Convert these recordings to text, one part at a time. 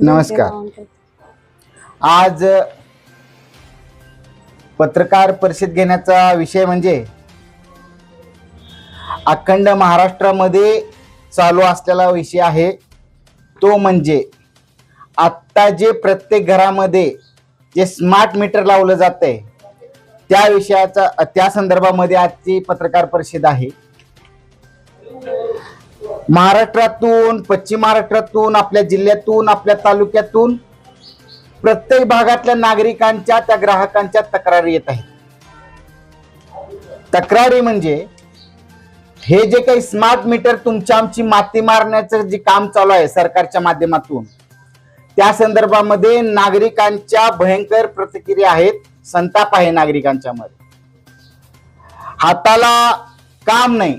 नमस्कार. आज पत्रकार परिषद घेण्याचा विषय म्हणजे अखंड महाराष्ट्रामध्ये चालू असलेला विषय आहे. तो म्हणजे आत्ता जे प्रत्येक घरामध्ये जे स्मार्ट मीटर लावलं जात आहे त्या विषयाचा त्या संदर्भामध्ये आजची पत्रकार परिषद आहे. महाराष्ट्रातून पश्चिम महाराष्ट्रातून आपल्या जिल्ह्यातून आपल्या तालुक्यातून प्रत्येक भागातल्या नागरिकांच्या त्या ग्राहकांच्या तक्रारी येत आहेत. तक्रारी म्हणजे हे जे काही स्मार्ट मीटर तुमच्या आमची माती मारण्याचं जे काम चालू आहे सरकारच्या माध्यमातून त्या संदर्भामध्ये नागरिकांच्या भयंकर प्रतिक्रिया आहेत संताप आहे नागरिकांच्या मध्ये. हाताला काम नाही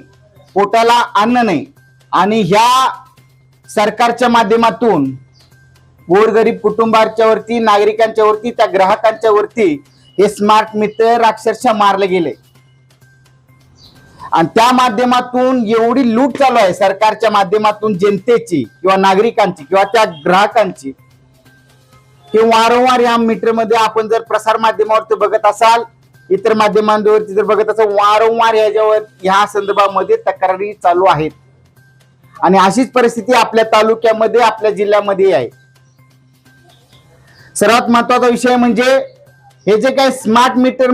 पोटाला अन्न नाही आणि ह्या सरकारच्या माध्यमातून गोरगरीब कुटुंबाच्या वरती नागरिकांच्या वरती त्या ग्राहकांच्या वरती हे स्मार्ट मीटर अक्षरशः मारले गेले. आणि त्या माध्यमातून एवढी लूट चालू आहे सरकारच्या माध्यमातून जनतेची किंवा नागरिकांची किंवा त्या ग्राहकांची की वारंवार या मीटरमध्ये आपण जर प्रसार माध्यमावरती बघत असाल इतर माध्यमांवरती जर बघत असाल वारंवार याच्यावर ह्या संदर्भामध्ये तक्रारी चालू आहेत. आणि अशीच परिस्थिती आपल्या तालुक्यामध्ये आपल्या जिल्ह्यामध्ये आहे. सर्वात महत्त्वाचा विषय म्हणजे हे जे काय स्मार्ट मीटर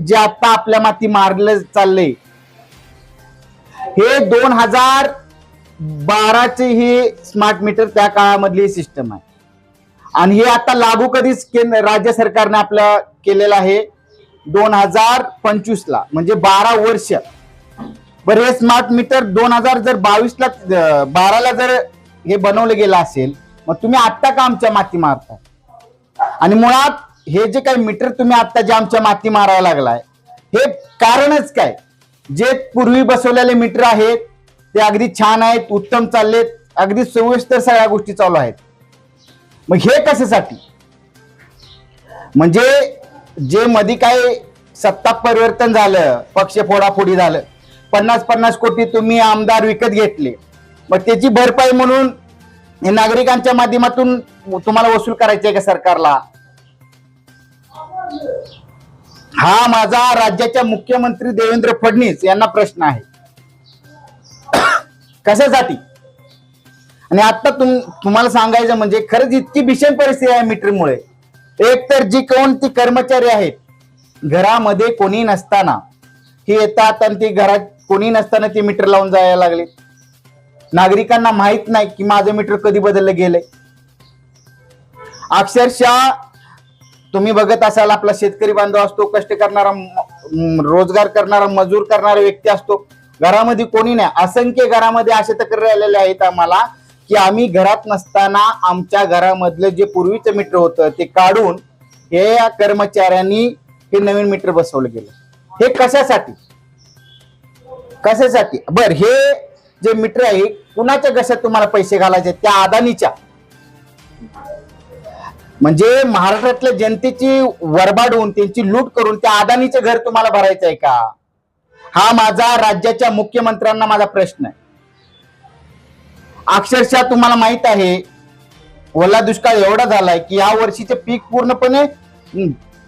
जे आता आपल्या माती मारलं चाललंय हे दोन हजार बाराचे हे स्मार्ट मीटर त्या काळामधली सिस्टम आहे. आणि हे आता लागू कधीच केंद्र राज्य सरकारने आपल्या केलेलं आहे दोन हजार पंचवीस ला म्हणजे बारा वर्ष. बरं हे स्मार्ट मीटर दोन हजार जर बावीसला बाराला जर हे बनवलं गेलं असेल मग तुम्ही आत्ता का आमच्या माती मारताय? आणि मुळात हे जे काही मीटर तुम्ही आत्ता जे आमच्या माती मारायला लागलाय हे कारणच काय? जे पूर्वी बसवलेले मीटर आहेत ते अगदी छान आहेत उत्तम चाललेत अगदी सविस्तर सगळ्या गोष्टी चालू आहेत. मग हे कशासाठी? म्हणजे जे मध्ये काय सत्ता परिवर्तन झालं पक्ष फोडाफोडी झालं पन्नास पन्नास कोटी तुम्ही आमदार विकत घेतले. मग त्याची भरपाई म्हणून हे नागरिकांच्या माध्यमातून तुम्हाला वसूल करायचे का सरकारला? हा माझा राज्याच्या मुख्यमंत्री देवेंद्र फडणवीस यांना प्रश्न आहे. कशासाठी आणि आता तुम तुम्हाला सांगायचं म्हणजे खरंच इतकी भीषण परिस्थिती आहे मीटरमुळे. एक तर जी कोणती कर्मचारी आहेत घरामध्ये कोणी नसताना ही येतात आणि ती घरात कोणी नसताना ते मीटर लावून जायला लागले. नागरिकांना माहीत नाही की माझं मीटर कधी बदललं गेलंय. अक्षरशः तुम्ही बघत असाल आपला शेतकरी बांधव असतो कष्ट करणारा रोजगार करणारा मजूर करणारा व्यक्ती असतो. घरामध्ये कोणी नाही. असंख्य घरामध्ये असे तक्रार आलेले आहेत आम्हाला की आम्ही घरात नसताना आमच्या घरामधलं जे पूर्वीचं मीटर होतं ते काढून हे या कर्मचाऱ्यांनी हे नवीन मीटर बसवलं गेलं. हे कशासाठी? कशासाठी? बर हे जे मीटर आहे कुणाच्या घशात तुम्हाला पैसे घालायचे? त्या अदानीच्या. म्हणजे महाराष्ट्रातल्या जनतेची वरबाड होऊन त्यांची लूट करून त्या अदानीचं घर तुम्हाला भरायचं आहे का? हा माझा राज्याच्या मुख्यमंत्र्यांना माझा प्रश्न आहे. अक्षरशः तुम्हाला माहीत आहे ओला दुष्काळ एवढा झालाय की या वर्षीचे पीक पूर्णपणे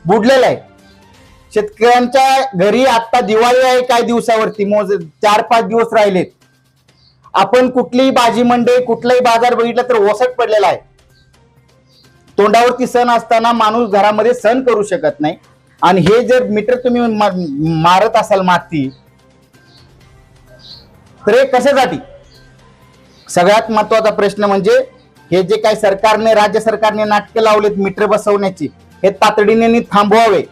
बुडलेलं आहे. शेतकऱ्यांच्या घरी आता दिवाळी आहे काय दिवसावरती मोज चार पाच दिवस राहिलेत. आपण कुठलीही भाजी मंडई कुठलाही बाजार बघितला तर ओसट पडलेला आहे. तोंडावरती सण असताना माणूस घरामध्ये सण करू शकत नाही. आणि हे जर मीटर तुम्ही मा- मारत असाल माती तर हे कशासाठी? सगळ्यात महत्त्वाचा प्रश्न म्हणजे हे जे काही सरकारने राज्य सरकारने नाटकं लावलेत मीटर बसवण्याची हे तातडीने थांबवावे.